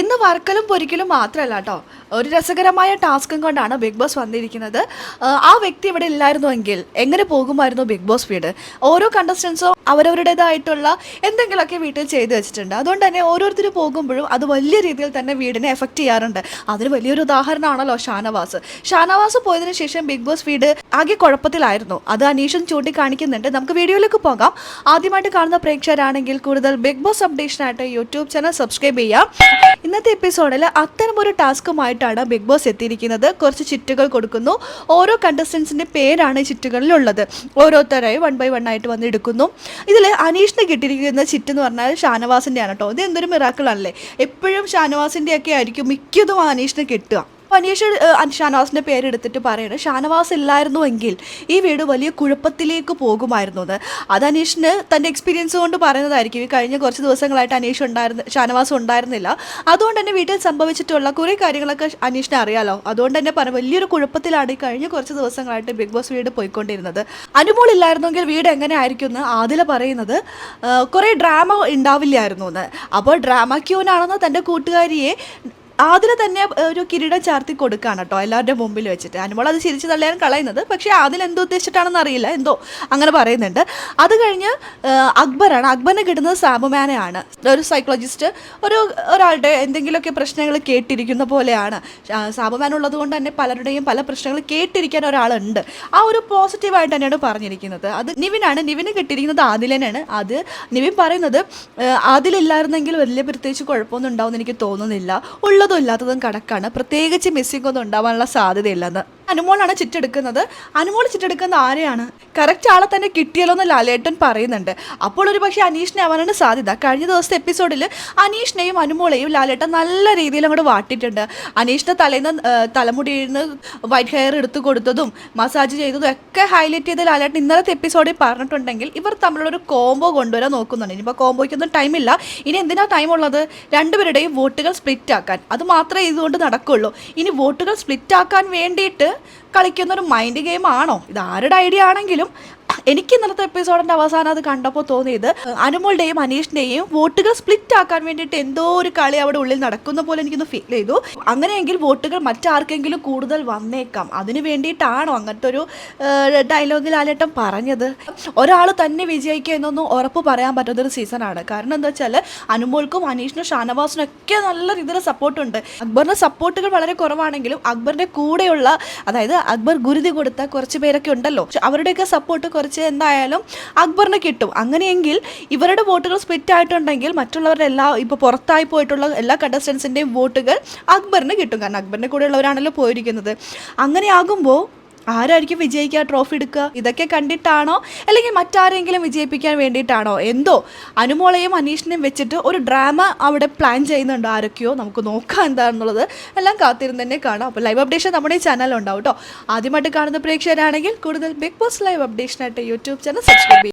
ഇന്ന് വർക്കലും പൊരിക്കലും മാത്രമല്ല കേട്ടോ. ഒരു രസകരമായ ടാസ്കും കൊണ്ടാണ് ബിഗ് ബോസ് വന്നിരിക്കുന്നത്. ആ, വ്യക്തി ഇവിടെ ഇല്ലായിരുന്നുവെങ്കിൽ എങ്ങനെ പോകുമായിരുന്നു ബിഗ് ബോസ് വീട്? ഓരോ കണ്ടസ്റ്റൻസും അവരവരുടേതായിട്ടുള്ള എന്തെങ്കിലുമൊക്കെ വീട്ടിൽ ചെയ്തു വെച്ചിട്ടുണ്ട്. അതുകൊണ്ട് തന്നെ ഓരോരുത്തർ പോകുമ്പോഴും അത് വലിയ രീതിയിൽ തന്നെ വീടിനെ എഫക്റ്റ് ചെയ്യാറുണ്ട്. അതിന് വലിയൊരു ഉദാഹരണമാണല്ലോ ഷാനവാസ്. ഷാനവാസ് പോയതിനു ശേഷം ബിഗ് ബോസ് വീട് ആകെ കുഴപ്പത്തിലായിരുന്നു. അത് അനീഷും ചൂണ്ടിക്കാണിക്കുന്നുണ്ട്. നമുക്ക് വീഡിയോയിലേക്ക് പോകാം. ആദ്യമായിട്ട് കാണുന്ന പ്രേക്ഷകരാണെങ്കിൽ കൂടുതൽ ബിഗ് ബോസ് അപ്ഡേഷനായിട്ട് യൂട്യൂബ് ചാനൽ സബ്സ്ക്രൈബ് ചെയ്യാം. ഇന്നത്തെ എപ്പിസോഡിൽ അത്തരമൊരു ടാസ്കുമായിട്ടാണ് ബിഗ് ബോസ് എത്തിയിരിക്കുന്നത്. കുറച്ച് ചിറ്റുകൾ കൊടുക്കുന്നു. ഓരോ കണ്ടസ്റ്റൻസിന്റെ പേരാണ് ഈ ചിറ്റുകളിലുള്ളത്. ഓരോരുത്തരായി വൺ ബൈ വൺ ആയിട്ട് വന്ന് എടുക്കുന്നു. ഇതിൽ അനീഷിന് കിട്ടിയിരിക്കുന്ന ചിറ്റ് എന്ന് പറഞ്ഞാൽ ഷാനവാസിന്റെ ആണ് കേട്ടോ ഇത് എന്തൊരു മിറാക്കിളാണല്ലേ എപ്പോഴും ഷാനവാസിന്റെ ഒക്കെ ആയിരിക്കും മിക്കതും അനീഷിന് കിട്ടുക. അപ്പോൾ അനീഷ് ഷാനവാസിന്റെ പേരെടുത്തിട്ട് പറയുന്നത് ഷാനവാസ് ഇല്ലായിരുന്നുവെങ്കിൽ ഈ വീട് വലിയ കുഴപ്പത്തിലേക്ക് പോകുമായിരുന്നു എന്ന്. അത് അനീഷിന് തന്റെ എക്സ്പീരിയൻസ് കൊണ്ട് പറയുന്നതായിരിക്കും. ഈ കഴിഞ്ഞ കുറച്ച് ദിവസങ്ങളായിട്ട് അനീഷ് ഉണ്ടായിരുന്ന ഷാനവാസ് ഉണ്ടായിരുന്നില്ല. അതുകൊണ്ട് തന്നെ വീട്ടിൽ സംഭവിച്ചിട്ടുള്ള കുറേ കാര്യങ്ങളൊക്കെ അനീഷിനെ അറിയാലോ. അതുകൊണ്ട് തന്നെ പറഞ്ഞു വലിയൊരു കുഴപ്പത്തിലാണ് ഈ കഴിഞ്ഞ കുറച്ച് ദിവസങ്ങളായിട്ട് ബിഗ് ബോസ് വീട് പോയിക്കൊണ്ടിരുന്നത്. അനുമോൾ ഇല്ലായിരുന്നെങ്കിൽ വീട് എങ്ങനെ ആയിരിക്കും എന്ന് ആദില പറയുന്നത് കുറേ ഡ്രാമ ഉണ്ടാവില്ലായിരുന്നു എന്ന്. അപ്പോൾ ഡ്രാമ ക്യൂനാണെന്ന് തന്റെ കൂട്ടുകാരിയെ ആദില തന്നെ ഒരു കിരീടം ചാർത്തി കൊടുക്കുകയാണ് കേട്ടോ എല്ലാവരുടെ മുമ്പിൽ വെച്ചിട്ട്. അനുമോൾ അത് ചിരിച്ചു തള്ളിയാണ് കളയുന്നത്. പക്ഷേ ആതിൽ എന്തോ ഉദ്ദേശിച്ചിട്ടാണെന്ന് അറിയില്ല. എന്തോ അങ്ങനെ പറയുന്നുണ്ട്. അത് കഴിഞ്ഞ് അക്ബറാണ്. അക്ബറിനെ കിട്ടുന്നത് സാബുമാനെയാണ്. ഒരു സൈക്കോളജിസ്റ്റ് ഒരു ഒരാളുടെ എന്തെങ്കിലുമൊക്കെ പ്രശ്നങ്ങൾ കേട്ടിരിക്കുന്ന പോലെയാണ്. സാബുമാൻ ഉള്ളത് കൊണ്ട് തന്നെ പലരുടെയും പല പ്രശ്നങ്ങൾ കേട്ടിരിക്കാൻ ഒരാളുണ്ട്. ആ ഒരു പോസിറ്റീവായിട്ട് തന്നെയാണ് പറഞ്ഞിരിക്കുന്നത്. അത് നിവിനാണ്. നിവിന് കിട്ടിയിരിക്കുന്നത് ആദിലനാണ്. അത് നിവിൻ പറയുന്നത് ആതിലില്ലായിരുന്നെങ്കിൽ വലിയ പ്രത്യേകിച്ച് കുഴപ്പമൊന്നും ഉണ്ടാവുമെന്ന് എനിക്ക് തോന്നുന്നില്ല. ഉള്ളതും ഇല്ലാത്തതും കണക്കാണ്. പ്രത്യേകിച്ച് മിസ്സിംഗ് ഒന്നും ഉണ്ടാവാനുള്ള സാധ്യതയില്ലെന്ന് അനുമോളാണ് ചിറ്റെടുക്കുന്നത്. അനുമോൾ ചിറ്റെടുക്കുന്ന ആരെയാണ്? കറക്റ്റ് ആളെ തന്നെ കിട്ടിയല്ലോ എന്ന് ലാലേട്ടൻ പറയുന്നുണ്ട്. അപ്പോൾ ഒരു പക്ഷേ അനീഷിനെ അവനാണ് സാധ്യത. കഴിഞ്ഞ ദിവസത്തെ എപ്പിസോഡിൽ അനീഷിനെയും അനുമോളെയും ലാലേട്ടൻ നല്ല രീതിയിൽ അങ്ങോട്ട് വാട്ടിയിട്ടുണ്ട്. അനീഷിന്റെ തലേന്ന് തലമുടിയിൽ നിന്ന് വൈറ്റ് ഹെയർ എടുത്തു കൊടുത്തതും മസാജ് ചെയ്തതും ഒക്കെ ഹൈലൈറ്റ് ചെയ്ത് ലാലേട്ടൻ ഇന്നലത്തെ എപ്പിസോഡിൽ പറഞ്ഞിട്ടുണ്ടെങ്കിൽ ഇവർ തമ്മിലുള്ളൊരു കോംബോ കൊണ്ടുവരാൻ നോക്കുന്നുണ്ട്. ഇനിയിപ്പോൾ കോംബോയ്ക്കൊന്നും ടൈമില്ല ഇനി എന്തിനാ ടൈം ഉള്ളത്? രണ്ടുപേരുടെയും വോട്ടുകൾ സ്പ്ലിറ്റ് ആക്കാൻ. അത് മാത്രമേ ഇതുകൊണ്ട് നടക്കുള്ളൂ. ഇനി വോട്ടുകൾ സ്പ്ലിറ്റ് ആക്കാൻ വേണ്ടിയിട്ട് കളിക്കുന്ന ഒരു മൈൻഡ് ഗെയിം ആണോ? ഇത് ആരുടെ ഐഡിയ ആണെങ്കിലും എനിക്ക് ഇന്നത്തെ എപ്പിസോഡിന്റെ അവസാനം അത് കണ്ടപ്പോൾ തോന്നിയത് അനുമോളുടെയും അനീഷിന്റെയും വോട്ടുകൾ സ്പ്ലിറ്റ് ആക്കാൻ വേണ്ടിയിട്ട് എന്തോ ഒരു കളി അവിടെ ഉള്ളിൽ നടക്കുന്ന പോലെ എനിക്കൊന്ന് ഫീൽ ചെയ്തു. അങ്ങനെയെങ്കിൽ വോട്ടുകൾ മറ്റാർക്കെങ്കിലും കൂടുതൽ വന്നേക്കാം. അതിനു വേണ്ടിയിട്ടാണോ അങ്ങനത്തെ ഒരു ഡയലോഗിൽ ആലേട്ടം പറഞ്ഞത്? ഒരാൾ തന്നെ വിജയിക്കുക എന്നൊന്നും ഉറപ്പ് പറയാൻ പറ്റുന്നൊരു സീസണാണ് കാരണം എന്താ വെച്ചാൽ അനുമോൾക്കും അനീഷിനും ഷാനവാസിനും ഒക്കെ നല്ല രീതിയിൽ സപ്പോർട്ടുണ്ട് അക്ബറിന്റെ സപ്പോർട്ടുകൾ വളരെ കുറവാണെങ്കിലും അക്ബറിന്റെ കൂടെയുള്ള അതായത് അക്ബർ ഗുരുതി കൊടുത്ത കുറച്ച് പേരൊക്കെ ഉണ്ടല്ലോ. അവരുടെയൊക്കെ സപ്പോർട്ട് കുറച്ച് എന്തായാലും അക്ബറിന് കിട്ടും. അങ്ങനെയെങ്കിൽ ഇവരുടെ വോട്ടുകൾ സ്പ്ലിറ്റ് ആയിട്ടുണ്ടെങ്കിൽ മറ്റുള്ളവരുടെ എല്ലാ ഇപ്പോൾ പുറത്തായി പോയിട്ടുള്ള എല്ലാ കണ്ടസ്റ്റൻസിന്റെയും വോട്ടുകൾ അക്ബറിന് കിട്ടും. കാരണം അക്ബറിന്റെ കൂടെയുള്ളവരാണല്ലോ പോയിരിക്കുന്നത്. അങ്ങനെയാകുമ്പോൾ ആരായിരിക്കും വിജയിക്കുക? ട്രോഫി എടുക്കുക? ഇതൊക്കെ കണ്ടിട്ടാണോ? അല്ലെങ്കിൽ മറ്റാരെങ്കിലും വിജയിപ്പിക്കാൻ വേണ്ടിയിട്ടാണോ? എന്തോ അനുമോളയും അനീഷിനെയും വെച്ചിട്ട് ഒരു ഡ്രാമ അവിടെ പ്ലാൻ ചെയ്യുന്നുണ്ട് ആരൊക്കെയോ. നമുക്ക് നോക്കാം എന്താണെന്നുള്ളത്. എല്ലാം കാത്തിരുന്ന് തന്നെ കാണാം. അപ്പോൾ ലൈവ് അപ്ഡേഷൻ നമ്മുടെ ചാനലുണ്ടാവും കേട്ടോ. ആദ്യമായിട്ട് കാണുന്ന പ്രേക്ഷകരാണെങ്കിൽ കൂടുതൽ ബിഗ് ബോസ് ലൈവ് അപ്ഡേഷനായിട്ട് യൂട്യൂബ് ചാനൽ സബ്സ്ക്രൈബ് ചെയ്യും.